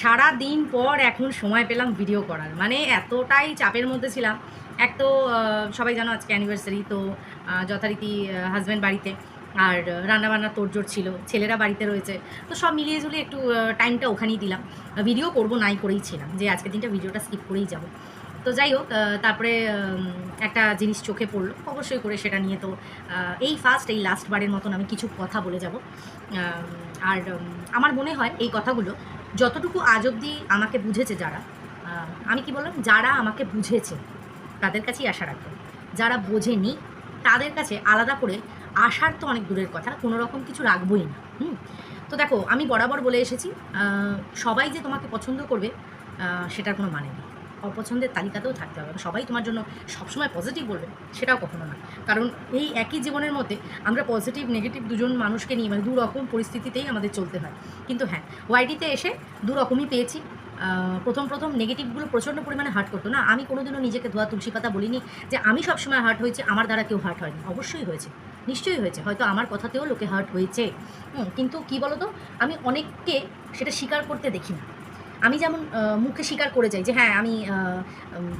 সারা দিন পর এখন সময় পেলাম ভিডিও করার। মানে এতটাই চাপের মধ্যে ছিলাম। এক তো সবাই জানো আজকে অ্যানিভার্সারি তো যথারীতি হাজব্যান্ড বাড়িতে। আর রান্নাবান্না তোড়জোড় ছিল, ছেলেরা বাড়িতে রয়েছে। তো সব মিলিয়ে ঝুলিয়ে একটু টাইমটা ওখানেই দিলাম। ভিডিও করব, নাই করেই ছিলাম। যে আজকের দিনটা ভিডিওটা স্কিপ করেই যাব। তো যাই হোক তারপরে একটা জিনিস চোখে পড়ল। অবশ্যই করে সেটা নিয়ে তো এই ফার্স্ট এই লাস্ট বারের মতন আমি কিছু কথা বলে যাব। আর আমার মনে হয় এই কথাগুলো যতটুকু আজ অবধি আমাকে বুঝেছে যারা আমি কি বললাম? যারা আমাকে বুঝেছে, তাদের কাছেই আশা রাখব। যারা বোঝেনি, তাদের কাছে আলাদা করে আসার তো অনেক দূরের কথা, কোনো রকম কিছু রাখবোই না, হুম? তো দেখো, আমি বরাবর বলে এসেছি সবাই যে তোমাকে পছন্দ করবে সেটার কোনো মানে নেই। অপছন্দের তালিকাতেও থাকতে হবে। সবাই তোমার জন্য সবসময় পজিটিভ বলবে, সেটাও কখনো না। কারণ এই একই জীবনের মধ্যে আমরা পজিটিভ নেগেটিভ দুজন মানুষকে নিয়ে মানে দু রকম পরিস্থিতিতেই আমাদের চলতে হয়। কিন্তু হ্যাঁ ওয়াইডিতে এসে দু রকমই পেয়েছি প্রথম প্রথম নেগেটিভগুলো প্রচণ্ড পরিমাণে হার্ট করতো। না, আমি কোনোদিনও নিজেকে ধোয়া, তুলসী পাতা বলিনি যে আমি সবসময় হার্ট হয়েছি, আমার দ্বারা কেউ হার্ট হয়নি। অবশ্যই হয়েছে। নিশ্চয়ই হয়েছে। হয়তো আমার কথাতেও লোকে হার্ট হয়েছে। কিন্তু কি বলতো? আমি অনেককে সেটা স্বীকার করতে দেখি না। আমি যেমন মুখে স্বীকার করে যাই যে হ্যাঁ আমি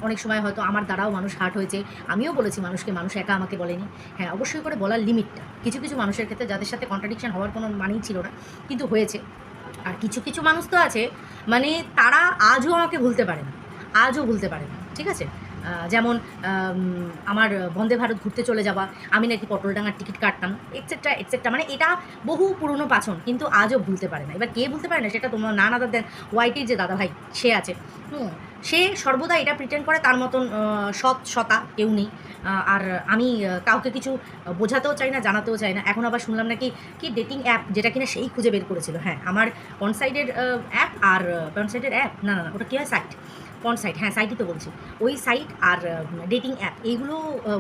অনেক সময় হয়তো আমার দ্বারাও মানুষ হার্ট হয়েছে। আমিও বলেছি মানুষকে, মানুষ একা আমাকে বলেনি। হ্যাঁ অবশ্যই করে বলার লিমিটটা কিছু কিছু মানুষের ক্ষেত্রে যাদের সাথে কন্ট্রাডিকশন হওয়ার কোনো মানেই ছিল না, কিন্তু হয়েছে। আর কিছু কিছু মানুষ তো আছে মানে তারা আজও আমাকে ভুলতে পারে না। আজও ভুলতে পারে না, ঠিক আছে? যেমন আমার বন্দে ভারত ঘুরতে চলে যাওয়া, আমি নাকি পটলডাঙ্গার টিকিট কাটতাম এটসেট্রা এটসেট্রা মানে এটা বহু পুরনো পাচন, কিন্তু আজও ভুলতে পারে না। এবার কে ভুলতে পারে না, সেটা তোমরা না নাদার দেন ওয়াইটির যে দাদা ভাই সে আছে। হুম, সে সর্বদা এটা প্রিটেন্ড করে, তার মতন সৎ সতা কেউ নেই। আর আমি কাউকে কিছু বোঝাতেও চাই না, জানাতেও চাই না। এখন আবার শুনলাম নাকি কি ডেটিং অ্যাপ যেটা কিনা সেই খুঁজে বের করেছিল। হ্যাঁ আমার পনসাইডের অ্যাপ আর পনসাইডের অ্যাপ না না না, ওটা কী হয়? সাইট কন সাইট হ্যাঁ সাইটই তো বলছি। ওই সাইট আর ডেটিং অ্যাপ এইগুলো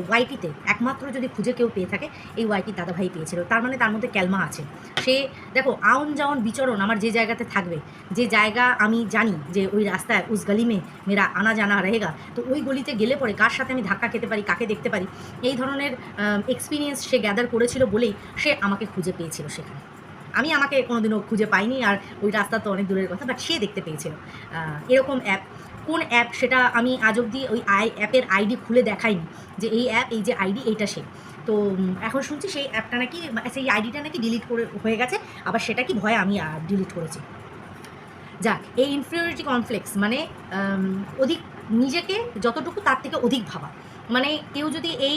ওয়াইটিতে একমাত্র যদি খুঁজে কেউ পেয়ে থাকে, এই ওয়াইটি দাদাভাই পেয়েছিল। তার মানে তার মধ্যে ক্যালমা আছে। সে, দেখো, আউন যাওন বিচরণ আমার যে জায়গাতে থাকবে, যে জায়গা আমি জানি যে ওই রাস্তায় উস গলিমে মেরা আনা জানা রহেগা, তো ওই গলিতে গেলে পরে কার সাথে আমি ধাক্কা খেতে পারি, কাকে দেখতে পারি, এই ধরনের এক্সপিরিয়েন্স সে গ্যাদার করেছিল বলেই সে আমাকে খুঁজে পেয়েছিল সেখানে। আমি আমাকে কোনোদিনও খুঁজে পাইনি, আর ওই রাস্তা তো অনেক দূরের কথা বাট সে দেখতে পেয়েছিল। এরকম অ্যাপ কোন অ্যাপ সেটা আমি আজ অবধি ওই আই অ্যাপের আইডি খুলে দেখাইনি যে এই অ্যাপ এই যে আইডি এইটা সে। তো এখন শুনছি সেই অ্যাপটা নাকি সেই আইডিটা নাকি ডিলিট করে, হয়ে গেছে, আবার সেটা কি ভয়ে আমি ডিলিট করেছি। যাক, এই ইনফিরিয়রিটি কনফ্লেক্স মানে অধিক নিজেকে যতটুকু তার থেকে অধিক ভাবা। মানে কেউ যদি এই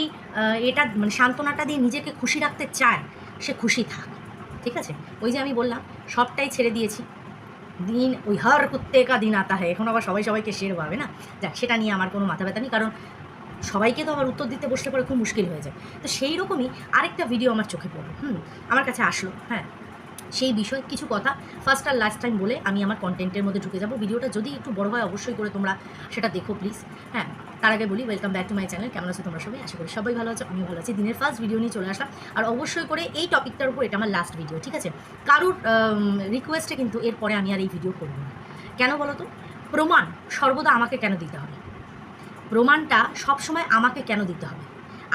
এটা মানে সান্ত্বনাটা দিয়ে নিজেকে খুশি রাখতে চায়, সে খুশি থাক। ঠিক আছে? ওই যে আমি বললাম, সবটাই ছেড়ে দিয়েছি। দিন, ওই হর কুত্তে কা দিন আতা হয়। এখন আবার সবাই সবাইকে শের পাবে না? যাক, সেটা নিয়ে আমার কোনো মাথা ব্যথা নেই, কারণ সবাইকে তো আবার উত্তর দিতে বসলে পরে খুব মুশকিল হয়ে যায়। তো সেই রকমই আরেকটা ভিডিও আমার চোখে পড়ল, হুম, আমার কাছে আসলো হ্যাঁ। সেই বিষয়ে কিছু কথা ফার্স্ট আর লাস্ট টাইম বলে আমি আমার কন্টেন্টের মধ্যে ঢুকে যাব। ভিডিওটা যদি একটু বড় হয়, অবশ্যই করে তোমরা সেটা দেখো প্লিজ হ্যাঁ। তার আগে বলি welcome back to my channel কেমন আছো তোমরা সবাই? আশা করি সবাই ভালো আছো আমি ভালো আছি। দিনের ফার্স্ট ভিডিও নিয়ে চলে আসলাম। আর অবশ্যই করে এই টপিকটার উপর এটা আমার লাস্ট ভিডিও ঠিক আছে? কারুর রিকোয়েস্টে কিন্তু এরপরে আমি আর এই ভিডিও করব না। কেন বলো তো? প্রমাণ সর্বদা আমাকে কেন দিতে হবে? প্রমাণটা সবসময় আমাকে কেন দিতে হবে?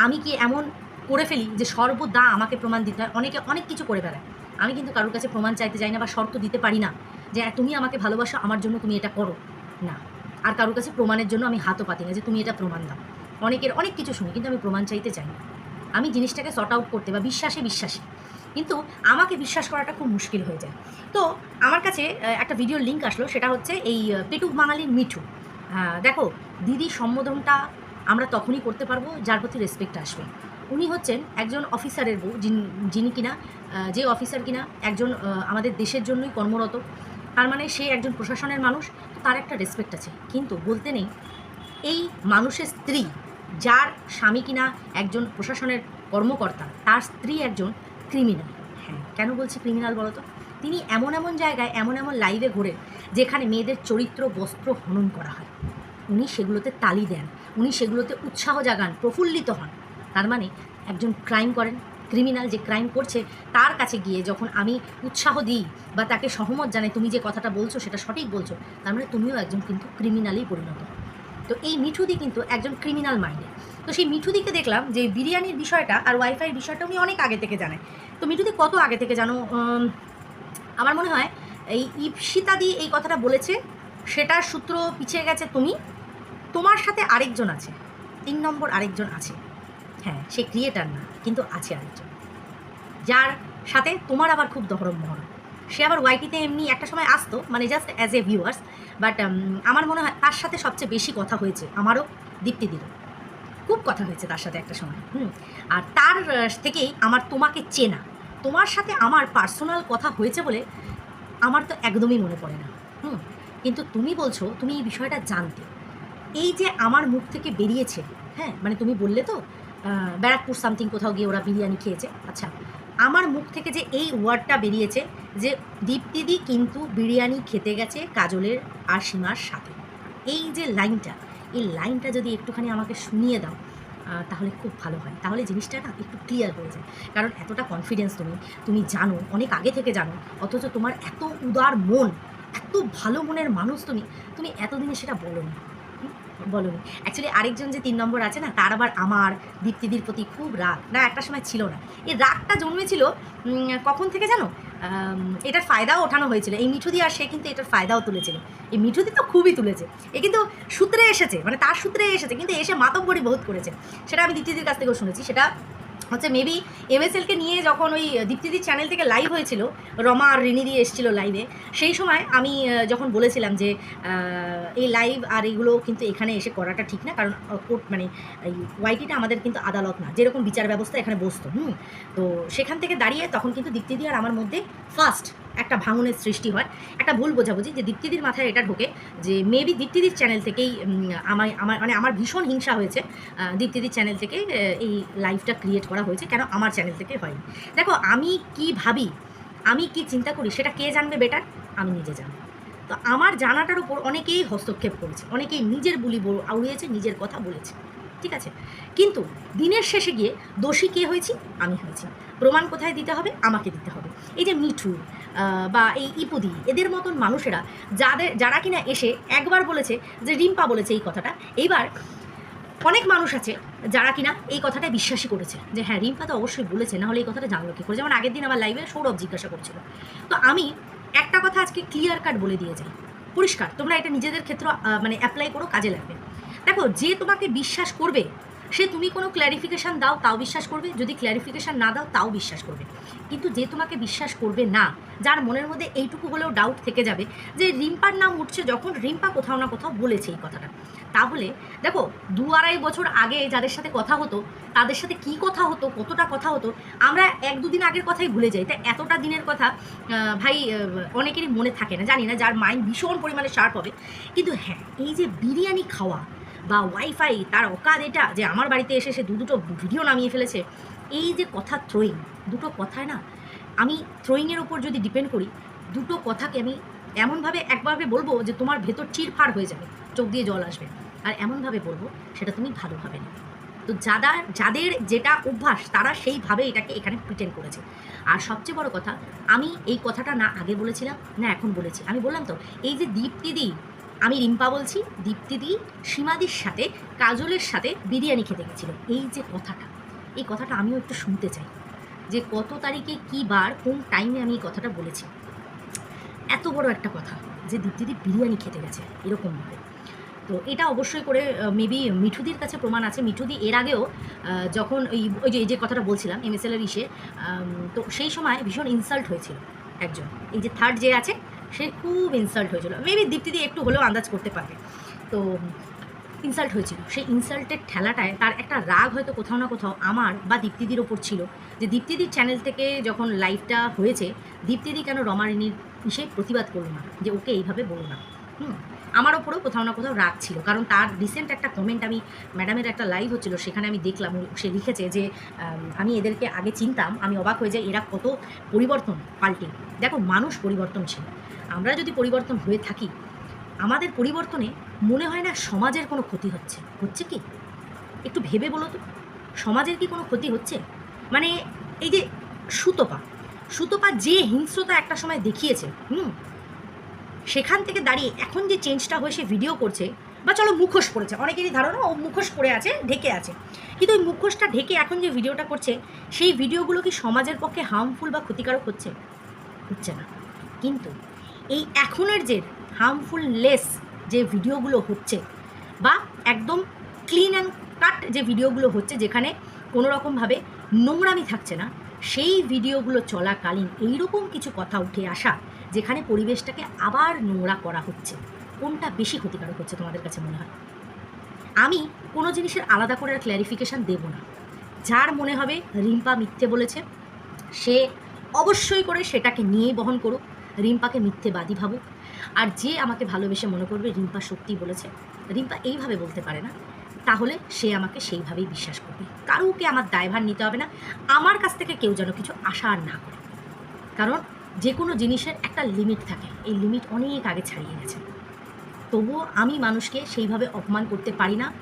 আমি কি এমন করে ফেলি যে সর্বদা আমাকে প্রমাণ দিতে হয়? অনেকে অনেক কিছু করে বেড়ায়। আমি কিন্তু কারোর কাছে প্রমাণ চাইতে যাই না বা শর্ত দিতে পারি না যে তুমি আমাকে ভালোবাসো, আমার জন্য তুমি এটা করো। না। আর কারোর কাছে প্রমাণের জন্য আমি হাতও পাতি না যে তুমি এটা প্রমাণ দাও। অনেকের অনেক কিছু শুনি, কিন্তু আমি প্রমাণ চাইতে চাই না। আমি জিনিসটাকে সর্ট আউট করতে বা বিশ্বাসে বিশ্বাসী। কিন্তু আমাকে বিশ্বাস করাটা খুব মুশকিল হয়ে যায়। তো আমার কাছে একটা ভিডিওর লিঙ্ক আসলো, সেটা হচ্ছে এই পেটুক বাঙালির মিঠু। দেখো, দিদি সম্বোধনটা আমরা তখনই করতে পারব যার প্রতি রেসপেক্ট আসবে। উনি হচ্ছেন একজন অফিসারের বউ, যিনি- কিনা যে অফিসার কিনা, একজন আমাদের দেশের জন্যই কর্মরত। তার মানে সে একজন প্রশাসনের মানুষ। তার একটা রেসপেক্ট আছে। কিন্তু বলতে নেই, এই মানুষের স্ত্রী, যার স্বামী কিনা একজন প্রশাসনের কর্মকর্তা, তার স্ত্রী একজন ক্রিমিনাল হ্যাঁ কেন বলছি ক্রিমিনাল বলো তো? তিনি এমন এমন জায়গায়, এমন এমন লাইভে ঘোরেন যেখানে মেয়েদের চরিত্র, বস্ত্র হনন করা হয়। উনি সেগুলোতে তালি দেন, উনি সেগুলোতে উৎসাহ জাগান, প্রফুল্লিত হন। তার মানে একজন ক্রাইম করেন ক্রিমিনাল যে ক্রাইম করছে, তার কাছে গিয়ে যখন আমি উৎসাহ দিই বা তাকে সহমত জানাই, তুমি যে কথাটা বলছো, সেটা সঠিক বলছো, তার মানে তুমিও একজন কিন্তু ক্রিমিনালেই পরিণত। তো এই মিঠুদি কিন্তু একজন ক্রিমিনাল মাইন্ডে তো সেই মিঠুদিকে দেখলাম যে বিরিয়ানির বিষয়টা আর ওয়াইফাইয়ের বিষয়টা উনি অনেক আগে থেকে জানেন। তো মিঠুদি কত আগে থেকে জানো? আমার মনে হয় এই ইপসিতাদি এই কথাটা বলেছে, সেটার সূত্র পিছিয়ে গেছে তুমি, তোমার সাথে আরেকজন আছে, তিন নম্বর আরেকজন আছে। হ্যাঁ সে ক্রিয়েটার না, কিন্তু আছে আরেকজন। যার সাথে তোমার আবার খুব দহরম মহরম সে আবার ওয়াইটিতে এমনি একটা সময় আসতো মানে just as a viewers but আমার মনে হয় তার সাথে সবচেয়ে বেশি কথা হয়েছে আমারও দীপ্তি দিল। খুব কথা হয়েছে তার সাথে একটা সময়, হুম। আর তার থেকেই আমার তোমাকে চেনা। তোমার সাথে আমার পার্সোনাল কথা হয়েছে বলে আমার তো একদমই মনে পড়ে না, হুম। কিন্তু তুমি বলছো, তুমি এই বিষয়টা জানতে। এই যে আমার মুখ থেকে বেরিয়েছে হ্যাঁ মানে তুমি বললে তো ব্যারাকপুর সামথিং কোথাও গিয়ে ওরা বিরিয়ানি খেয়েছে। আচ্ছা আমার মুখ থেকে যে এই ওয়ার্ডটা বেরিয়েছে যে দীপ্তিদি কিন্তু বিরিয়ানি খেতে গেছে কাজলের আর সীমার সাথে। এই যে লাইনটা, এই লাইনটা যদি একটুখানি আমাকে শুনিয়ে দাও তাহলে খুব ভালো হয়। তাহলে জিনিসটা না একটু ক্লিয়ার হয়ে যায়। কারণ এতটা কনফিডেন্স তুমি তুমি জানো, অনেক আগে থেকে জানো, অথচ তোমার এত উদার মন, এত ভালো মনের মানুষ তুমি তুমি এতদিনে সেটা বলো না বলো অ্যাকচুয়ালি আরেকজন যে তিন নম্বর আছে না, তার আবার আমার দীপ্তিদির প্রতি খুব রাগ। না, একটা সময় ছিল না। এই রাগটা জন্মেছিল কখন থেকে জানো? এটার ফায়দাও ওঠানো হয়েছিল। এই মিঠুদি আর সে কিন্তু এটার ফায়দাও তুলেছিল। এই মিঠুদি তো খুবই তুলেছে। এ কিন্তু সূত্রে এসেছে মানে তার সূত্রে এসেছে, কিন্তু এসে মাতব্বরি বহুত করেছে। সেটা আমি দীপ্তিদির কাছ থেকেও শুনেছি। সেটা হচ্ছে মেবি এমএসএলকে নিয়ে যখন ওই দীপ্তিদির চ্যানেল থেকে লাইভ হয়েছিল, রমা আর রিনি দিয়ে এসেছিল লাইভে সেই সময় আমি যখন বলেছিলাম যে এই লাইভ আর এইগুলো কিন্তু এখানে এসে করাটা ঠিক না, কারণ কোর্ট মানে এই ওয়াইটিটা আমাদের কিন্তু আদালত না, যেরকম বিচার ব্যবস্থা এখানে বসতো, হুম? তো সেখান থেকে দাঁড়িয়ে তখন কিন্তু দীপ্তিদি আর আমার মধ্যে ফার্স্ট একটা ভাঙনের সৃষ্টি হয়। একটা ভুল বোঝাবুঝি যে দীপ্তিদির মাথায় এটা ঢোকে যে মেবি দীপ্তিদির চ্যানেল থেকেই আমায়, আমার মানে আমার ভীষণ হিংসা হয়েছে দীপ্তিদির চ্যানেল থেকে এই লাইভটা ক্রিয়েট করা হয়েছে কেন আমার চ্যানেল থেকে হয়নি। দেখো, আমি কি ভাবি, আমি কি চিন্তা করি, সেটা কে জানবে বেটার আমি নিজে জানি। তো আমার জানাটার উপর অনেকেই হস্তক্ষেপ করেছে, অনেকেই নিজের বুলি আউড়িয়েছে নিজের কথা বলেছে, ঠিক আছে? কিন্তু দিনের শেষে গিয়ে দোষী কে হয়েছি? আমি হয়েছি। প্রমাণ কোথায় দিতে হবে? আমাকে দিতে হবে। এই যে মিঠু বা এই ইপুদি, এদের মতন মানুষেরা, যাদের যারা কিনা এসে একবার বলেছে যে রিম্পা বলেছে এই কথাটা, এইবার অনেক মানুষ আছে যারা কিনা এই কথাটা বিশ্বাসই করেছে যে হ্যাঁ রিম্পা তো অবশ্যই বলেছে, না হলে এই কথাটা জানলো কি করে? যেমন আগের দিন আমার লাইভে সৌরভ জিজ্ঞাসা করছিল। তো আমি একটা কথা আজকে ক্লিয়ার কাট বলে দিয়ে যাই। পরিষ্কার, তোমরা এটা নিজেদের ক্ষেত্রে মানে অ্যাপ্লাই করো, কাজে লাগবে। দেখো, যে তোমাকে বিশ্বাস করবে সে তুমি কোনো ক্ল্যারিফিকেশান দাও, তাও বিশ্বাস করবে। যদি ক্ল্যারিফিকেশান না দাও, তাও বিশ্বাস করবে। কিন্তু যে তোমাকে বিশ্বাস করবে না, যার মনের মধ্যে এইটুকু হলেও ডাউট থেকে যাবে, যে রিম্পার নাম উঠছে যখন, রিম্পা কোথাও না কোথাও বলেছে এই কথাটা। তাহলে দেখো, দু আড়াই বছর আগে যাদের সাথে কথা হতো, তাদের সাথে কি কথা হতো, কতটা কথা হতো, আমরা এক দুদিন আগের কথাই ভুলে যাই। তাই এতটা দিনের কথা ভাই অনেকেরই মনে থাকে না, জানি না, যার মাইন্ড ভীষণ পরিমাণে শার্প হবে। কিন্তু হ্যাঁ এই যে বিরিয়ানি খাওয়া বা ওয়াইফাই তার অকাদ এটা যে আমার বাড়িতে এসে সে দু দুটো ভিডিও নামিয়ে ফেলেছে। এই যে কথা থ্রোয়িং দুটো কথায় না, আমি থ্রোয়িংয়ের ওপর যদি ডিপেন্ড করি, দুটো কথাকে আমি এমনভাবে একভাবে বলব যে তোমার ভেতর চিরফার হয়ে যাবে, চোখ দিয়ে জল আসবে। আর এমনভাবে বলব, সেটা তুমি ভালোভাবে নেবে। তো যারা যাদের যেটা অভ্যাস, তারা সেইভাবে এটাকে এখানে প্রিটেন্ড করেছে। আর সবচেয়ে বড় কথা, আমি এই কথাটা না আগে বলেছিলাম, না এখন বলেছি। আমি বললাম তো, এই যে দীপ্তিদি আমি রিম্পা বলছি দীপ্তিদি সীমাদির সাথে, কাজলের সাথে বিরিয়ানি খেতে গেছিল। এই যে কথাটা, এই কথাটা আমিও একটু শুনতে চাই। যে কত তারিখে কী বার, কোন টাইমে আমি এই কথাটা বলেছি। এত বড় একটা কথা যে দীপ্তিদি বিরিয়ানি খেতে গেছে এরকমভাবে তো এটা অবশ্যই করে মেবি মিঠুদির কাছে প্রমাণ আছে। মিঠুদি এর আগেও যখন ওই ওই যে, এই যে কথাটা বলছিলাম এমএসএল এর ইসে তো সেই সময় ভীষণ ইনসাল্ট হয়েছিল একজন। এই যে থার্ড যে আছে সে খুব ইনসাল্ট হয়েছিল। মেবি দীপ্তিদি একটু হলেও আন্দাজ করতে পারবে। তো ইনসাল্ট হয়েছিল। সেই ইনসাল্টের ঠেলাটায় তার একটা রাগ হয়তো কোথাও না কোথাও আমার বা দীপ্তিদির ওপর ছিল। যে দীপ্তিদির চ্যানেল থেকে যখন লাইভটা হয়েছে দীপ্তিদি কেন রমারিনীর ইসে প্রতিবাদ করল না? যে ওকে এইভাবে বলো না। আমার ওপরেও কোথাও না কোথাও রাগ ছিল। কারণ তার রিসেন্ট একটা কমেন্ট আমি ম্যাডামের একটা লাইভ হচ্ছিল, সেখানে আমি দেখলাম সে লিখেছে যে, আমি এদেরকে আগে চিনতাম, আমি অবাক হয়ে যাই, এরা কত পরিবর্তন পাল্টে। দেখো, মানুষ পরিবর্তনশীল আমরা যদি পরিবর্তন হয়ে থাকি, আমাদের পরিবর্তনে মনে হয় না সমাজের কোনো ক্ষতি হচ্ছে। হচ্ছে কি? একটু ভেবে বলো তো, সমাজের কি কোনো ক্ষতি হচ্ছে? মানে এই যে সুতপা সুতপা যে হিংস্রতা একটা সময় দেখিয়েছে, হুম সেখান থেকে দাঁড়িয়ে এখন যে চেঞ্জটা হয়ে সে ভিডিও করছে, বা চলো মুখোশ পড়েছে, অনেকেরই ধারণা ও মুখোশ পড়ে আছে, ঢেকে আছে। কিন্তু ওই মুখোশটা ঢেকে এখন যে ভিডিওটা করছে, সেই ভিডিওগুলো কি সমাজের পক্ষে হার্মফুল বা ক্ষতিকারক হচ্ছে? হচ্ছে না। কিন্তু এই এখনের যে হার্মফুললেস যে ভিডিওগুলো হচ্ছে, বা একদম ক্লিন অ্যান্ড কাট যে ভিডিওগুলো হচ্ছে, যেখানে কোনো রকমভাবে নোংরামি থাকছে না, সেই ভিডিওগুলো চলাকালীন এইরকম কিছু কথা উঠে আসা যেখানে পরিবেশটাকে আবার নোংরা করা হচ্ছে। কোনটা বেশি ক্ষতিকারক হচ্ছে তোমাদের কাছে মনে হয়? আমি কোনো জিনিসের আলাদা করে ক্ল্যারিফিকেশান দেব না। যার মনে হবে রিম্পা মিথ্যে বলেছে, সে অবশ্যই করে সেটাকে নিয়ে বহন করুক। রিম্পাকে মিথ্যে মিথ্যেবাদী ভাবুক। আর যে আমাকে ভালোবেসে মনে করবে রিম্পা সত্যি বলেছে, রিম্পা এইভাবে বলতে পারে না। তাহলে সে আমাকে সেইভাবেই বিশ্বাস করবে। কারুকে আমার দায়ভার নিতে হবে না। আমার কাছ থেকে কেউ যেন কিছু আশা আর না করে। কারণ যে কোনো জিনিসের একটা লিমিট থাকে। এই লিমিট অনেক আগে ছাড়িয়ে গেছে। তবুও আমি মানুষকে সেইভাবে অপমান করতে পারি না।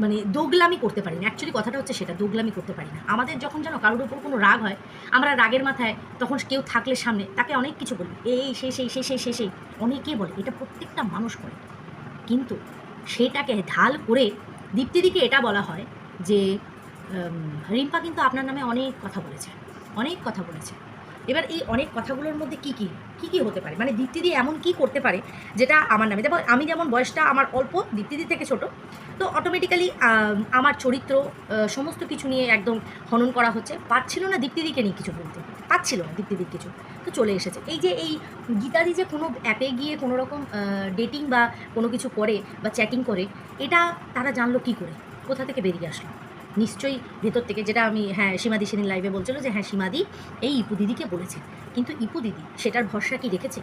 মানে দোগলামি করতে পারি না। অ্যাকচুয়ালি কথাটা হচ্ছে সেটা, দোগলামি করতে পারি না। আমাদের যখন যেন কারোর উপর কোনো রাগ হয়, আমরা রাগের মাথায় তখন কেউ থাকলে সামনে তাকে অনেক কিছু বলি। এই সেই সেই সেই সেই সেই সেই অনেকেই বলে, এটা প্রত্যেকটা মানুষ করে। কিন্তু সেটাকে ঢাল করে দীপ্তিদিকে এটা বলা হয় যে রিম্পা কিন্তু আপনার নামে অনেক কথা বলেছে। অনেক কথা বলেছে। এবার এই অনেক কথাগুলোর মধ্যে কি কি কি কি হতে পারে? মানে দীপ্তিদি এমন কি করতে পারে যেটা আমার নামে? দেখো, আমি যেমন বয়সটা আমার অল্প, দীপ্তিদি থেকে ছোট, তো অটোমেটিক্যালি আমার চরিত্র সমস্ত কিছু নিয়ে একদম হনন করা হচ্ছে। পারছিল না দীপ্তিদিকে নিয়ে কিছু বলতে। পারছিল না দীপ্তিদির কিছু। তো চলে এসেছে। এই যে এই গীতাদি যে কোনো অ্যাপে গিয়ে কোনো রকম ডেটিং বা কোনো কিছু করে বা চ্যাটিং করে, এটা তারা জানলো কি করে? কোথা থেকে বেরিয়ে আসলো? নিশ্চয়ই ভেতর থেকে যেটা আমি হ্যাঁ সীমাদি সেদিন লাইভে বলছিল যে হ্যাঁ সীমাদি, এই ইপু দিদিকে বলেছে। কিন্তু ইপু দিদি, সেটার ভরসা কি রেখেছে?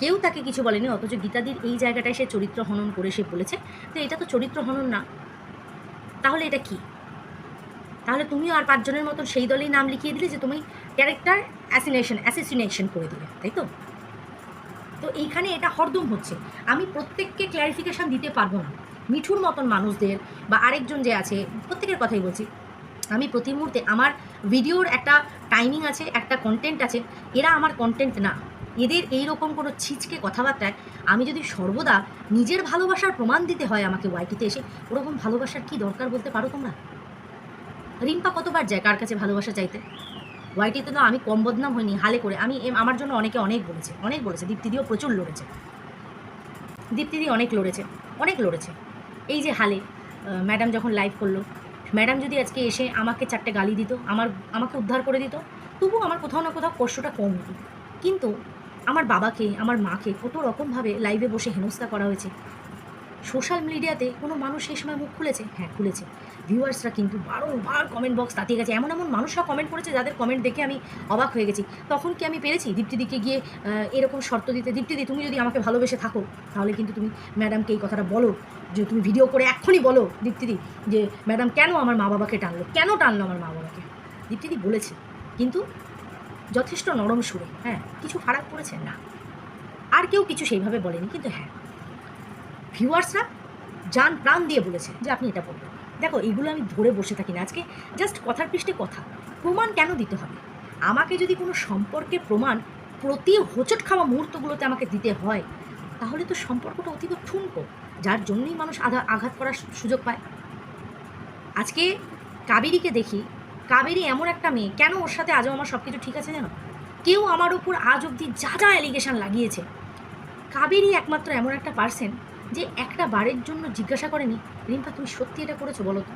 কেউ তাকে কিছু বলেনি, অথচ গীতাদির এই জায়গাটায় সে চরিত্র হনন করে সে বলেছে তো এটা তো চরিত্র হনন না। তাহলে এটা কি? তাহলে তুমিও আর পাঁচজনের মতন সেই দলেই নাম লিখিয়ে দিলে যে, তুমি ক্যারেক্টার অ্যাসিনেশন অ্যাসিসিনেশন করে দিলে, তাই তো? তো এইখানে এটা হরদম হচ্ছে। আমি প্রত্যেককে ক্ল্যারিফিকেশান দিতে পারব না। মিঠুর মতন মানুষদের বা আরেকজন যে আছে, প্রত্যেকের কথাই বলছি। আমি প্রতি মুহূর্তে আমার ভিডিওর একটা টাইমিং আছে, একটা কন্টেন্ট আছে, এরা আমার কন্টেন্ট না। এদের এই রকম কোনো ছিচকে কথাবার্তায় আমি যদি সর্বদা নিজের ভালোবাসার প্রমাণ দিতে হয় আমাকে ওয়াইটিতে এসে, ওরকম ভালোবাসার কি দরকার বলতে পারো তোমরা? রিম্পা কতবার যায় কার কাছে ভালোবাসা চাইতে? ওয়াইটিতে তো আমি কম বদনাম হইনি, হালে করে। আমি আমার জন্য অনেকে অনেক বলেছে অনেক বলেছে। দীপ্তিদিও প্রচুর লড়েছে। দীপ্তিদি অনেক লড়েছে অনেক লড়েছে। এই যে হালে ম্যাডাম যখন লাইভ করল, ম্যাডাম যদি আজকে এসে আমাকে চারটে গালি দিত, আমার, আমাকে উদ্ধার করে দিত, তবু আমার কোথাও না কোথাও কষ্টটা কম কিন্তু আমার বাবাকে, আমার মাকে কত রকমভাবে লাইভে বসে হেনস্থা করা হয়েছে। সোশ্যাল মিডিয়াতে কোনো মানুষ সেই সময় মুখ খুলেছে? হ্যাঁ খুলেছে। ভিউয়ার্সরা কিন্তু বারংবার কমেন্ট বক্স তাতিয়ে গেছে। এমন এমন মানুষরা কমেন্ট করেছে যাদের কমেন্ট দেখে আমি অবাক হয়ে গেছি। তখন কি আমি পেরেছি? দীপ্তিদিকে গিয়ে এরকম শর্ত দিতে, দীপ্তিদি, তুমি যদি আমাকে ভালোবেসে থাকো, তাহলে কিন্তু তুমি ম্যাডামকে এই কথাটা বলো। যে তুমি ভিডিও করে এক্ষুনি বলো, দীপ্তিদি, যে ম্যাডাম কেন আমার মা বাবাকে টানলো? কেন টানলো আমার মা বাবাকে দীপ্তিদি বলেছে, কিন্তু যথেষ্ট নরম সুরে হ্যাঁ কিছু ফারাক পড়েছে? না। আর কেউ কিছু সেইভাবে বলেনি, কিন্তু হ্যাঁ। ভিউয়ার্সরা যান প্রাণ দিয়ে বলেছে যে আপনি এটা বলবেন দেখো, এগুলো আমি ধরে বসে থাকি না। আজকে জাস্ট কথার পৃষ্ঠে কথা। প্রমাণ কেন দিতে হবে? আমাকে যদি কোনো সম্পর্কে প্রমাণ প্রতি হোঁচট খাওয়া মুহূর্তগুলোতে আমাকে দিতে হয়, তাহলে তো সম্পর্কটা অতীব ঠুনকো, যার জন্যই মানুষ আঘা আঘাত করার সুযোগ পায়। আজকে কাবেরীকে দেখি, কাবেরী এমন একটা মেয়ে, কেন ওর সাথে আজও আমার সব কিছু ঠিক আছে জানো? কেউ আমার উপর আজ অবধি যা যা অ্যালিগেশন লাগিয়েছে। কাবেরী একমাত্র এমন একটা পার্সন যে একটা বারের জন্য জিজ্ঞাসা করেনি, রিম্পা তুমি সত্যি এটা করেছ বলো তো?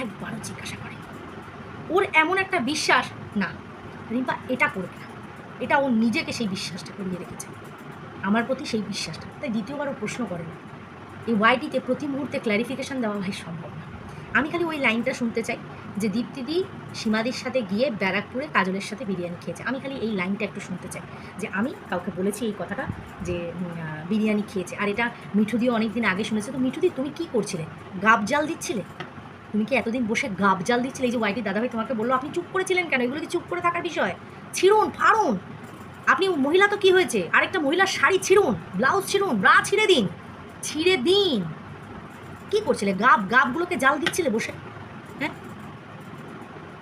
একবারও জিজ্ঞাসা করে ওর এমন একটা বিশ্বাস, না, রিম্পা এটা করবে না। এটা ওর নিজেকে সেই বিশ্বাসটা করিয়ে রেখেছে। আমার প্রতি সেই বিশ্বাসটা। তাই দ্বিতীয়বারও প্রশ্ন করে না এই ওয়াইটিতে প্রতি মুহূর্তে ক্ল্যারিফিকেশান দেওয়া ভাই সম্ভব আমি খালি ওই লাইনটা শুনতে চাই যে দীপ্তিদি সীমাদির সাথে গিয়ে ব্যারাকপুরে কাজলের সাথে বিরিয়ানি খেয়েছে। আমি খালি এই লাইনটা একটু শুনতে চাই যে আমি কাউকে বলেছি এই কথাটা যে বিরিয়ানি খেয়েছে। আর এটা মিঠুদিও অনেক দিন আগে শুনেছে। তো মিঠুদি তুমি কি করছিলে? গাব জাল দিচ্ছিলে? তুমি কি এতদিন বসে গাব জাল দিচ্ছিলে? এই যে ওয়াইটি দাদাভাই তোমাকে বলল, আপনি চুপ করেছিলেন কেন? এগুলো কি চুপ করে থাকার বিষয়? ছিড়ুন, ফাড়ুন। আপনি মহিলা তো কি হয়েছে? আরেকটা মহিলার শাড়ি ছিড়ুন, ব্লাউজ ছিড়ুন, ব্রা ছিঁড়ে দিন। ছিঁড়ে দিন। কি করছিলে? গাব, গাবগুলোকে জাল দিচ্ছিলে বসে? হ্যাঁ?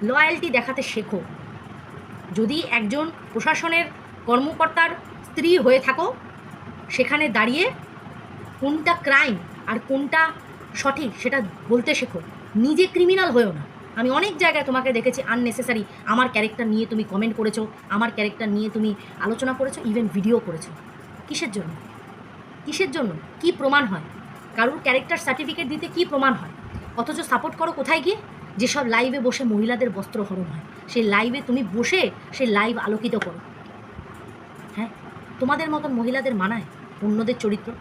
লয়্যালটি দেখাতে শেখো। যদি একজন প্রশাসনের কর্মকর্তার স্ত্রী হয়ে থাকো, সেখানে দাঁড়িয়ে কোনটা ক্রাইম আর কোনটা সঠিক সেটা বলতে শেখো। নিজে ক্রিমিনাল হয়েও না। আমি অনেক জায়গায় তোমাকে দেখেছি আননেসেসারি আমার ক্যারেক্টার নিয়ে তুমি কমেন্ট করেছ, আমার ক্যারেক্টার নিয়ে তুমি আলোচনা করেছ ইভেন ভিডিও করেছ। কিসের জন্য? কিসের জন্য? কি প্রমাণ হয়? কারোর ক্যারেক্টার সার্টিফিকেট দিতে কি প্রমাণ হয়? অথচ সাপোর্ট করো কোথায় গিয়ে? যেসব লাইভে বসে মহিলাদের বস্ত্র হরণ হয়। সেই লাইভে তুমি বসে সেই লাইভ আলোকিত করো। হ্যাঁ? তোমাদের মতন মহিলাদের মানায় অন্যদের চরিত্র।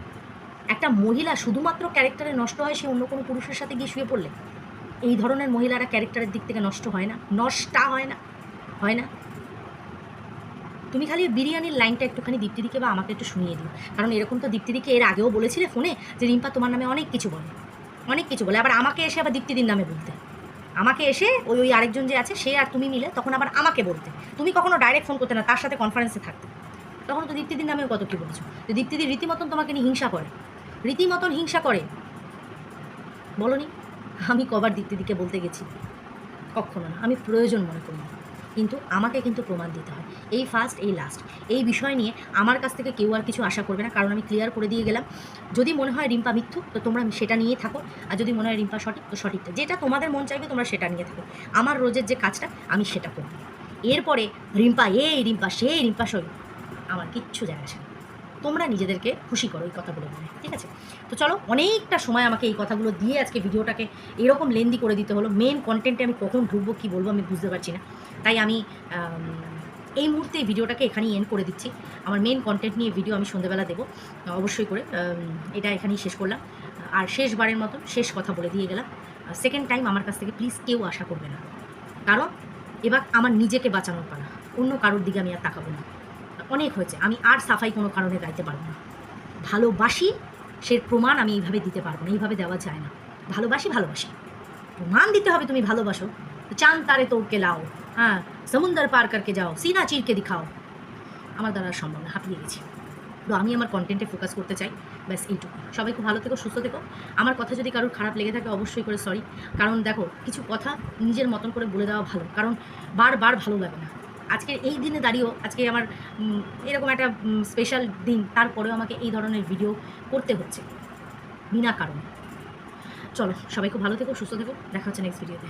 একটা মহিলা শুধুমাত্র ক্যারেক্টারে নষ্ট হয়, সে অন্য কোনো পুরুষের সাথে গিয়ে শুয়ে পড়লে? এই ধরনের মহিলারা ক্যারেক্টারের দিক থেকে নষ্ট হয় না। নষ্টা হয় না। হয় না? তুমি খালি বিরিয়ানির লাইনটা একটুখানি দীপ্তিদিকে বা আমাকে একটু শুনিয়ে দিও। কারণ এরকম তো দীপ্তিদিকে এর আগেও বলেছিলে ফোনে যে রিম্পা তোমার নামে অনেক কিছু বলে। অনেক কিছু বলে। আবার আমাকে এসে আবার দীপ্তিদির নামে বলতে। আমাকে এসে ওই ওই আরেকজন যে আছে, সে আর তুমি মিলে তখন আবার আমাকে বলতে। তুমি কখনো ডাইরেক্ট ফোন করতে না, তার সাথে কনফারেন্সে থাকতে। তখন তো দীপ্তিদির নামেও কত কী বলেছ? যে দীপ্তিদি রীতিমতন তোমাকে নিয়ে হিংসা করে। রীতিমতন হিংসা করে। বলনি, আমি কবার দীপ্তিদিকে বলতে গেছি। কখনো না, আমি প্রয়োজন মনে করি না। কিন্তু আমাকে কিন্তু প্রমাণ দিতে হয়। এই ফার্স্ট এই লাস্ট এই বিষয় নিয়ে আমার কাছ থেকে কেউ আর কিছু আশা করবে না, কারণ আমি ক্লিয়ার করে দিয়ে গেলাম। যদি মনে হয় রিম্পা মিথ্যু, তো তোমরা সেটা নিয়ে থাকো। আর যদি মনে হয় রিম্পা সঠিক, তো সঠিকটা যেটা তোমাদের মন চাইবে, তোমরা সেটা নিয়ে থাকো। আমার রোজের যে কাজটা, আমি সেটা করব। এরপরে রিম্পা, এই রিম্পা, সেই রিম্পা সই। আমার কিচ্ছু যায় আসে। তোমরা নিজেদেরকে খুশি করো এই কথাগুলো বলে, ঠিক আছে? তো চলো, অনেকটা সময় আমাকে এই কথাগুলো দিয়ে আজকে ভিডিওটাকে এরকম লেন্দি করে দিতে হলো। মেন কন্টেন্টে আমি কখন ঢুকবো, কী বলব আমি বুঝতে পারছি না। তাই আমি এই মুহূর্তে ভিডিওটাকে এখানেই এন্ড করে দিচ্ছি। আমার মেন কন্টেন্ট নিয়ে ভিডিও আমি সন্ধ্যেবেলা দেবো, অবশ্যই করে এটা এখানেই শেষ করলাম। আর শেষবারের মতন শেষ কথা বলে দিয়ে গেলাম। সেকেন্ড টাইম আমার কাছ থেকে প্লিজ কেউ আশা করবে না। কারণ, এবার আমার নিজেকে বাঁচানোর পালা। অন্য কারোর দিকে আমি আর তাকাবো না। অনেক হয়েছে। আমি আর সাফাই কোনো কারণে গাইতে পারব না। ভালোবাসি, সে প্রমাণ আমি এইভাবে দিতে পারব না। এইভাবে দেওয়া যায় না। ভালোবাসি ভালোবাসি। প্রমাণ দিতে হবে তুমি ভালোবাসো। চাঁদ তারে তোড়কে লাও। হ্যাঁ সমুন্দর পার করকে যাও, সিনা চিরকে দিখাও। আমার দ্বারা সম্ভব না, হাঁপিয়ে গেছি। তো আমি আমার কন্টেন্টে ফোকাস করতে চাই, ব্যাস এইটুকু সবাই খুব ভালো থেকো, সুস্থ থেকো। আমার কথা যদি কারোর খারাপ লেগে থাকে, অবশ্যই করে সরি কারণ দেখো, কিছু কথা নিজের মতন করে বলে দেওয়া ভালো। কারণ বারবার ভালো লাগে না। আজকে এই দিনে দাঁড়িয়েও, আজকে আমার এরকম একটা স্পেশাল দিন, তারপরেও আমাকে এই ধরনের ভিডিও করতে হচ্ছে। বিনা কারণে। চলো, সবাই খুব ভালো থেকো, সুস্থ থেকো। দেখা হচ্ছে নেক্সট ভিডিওতে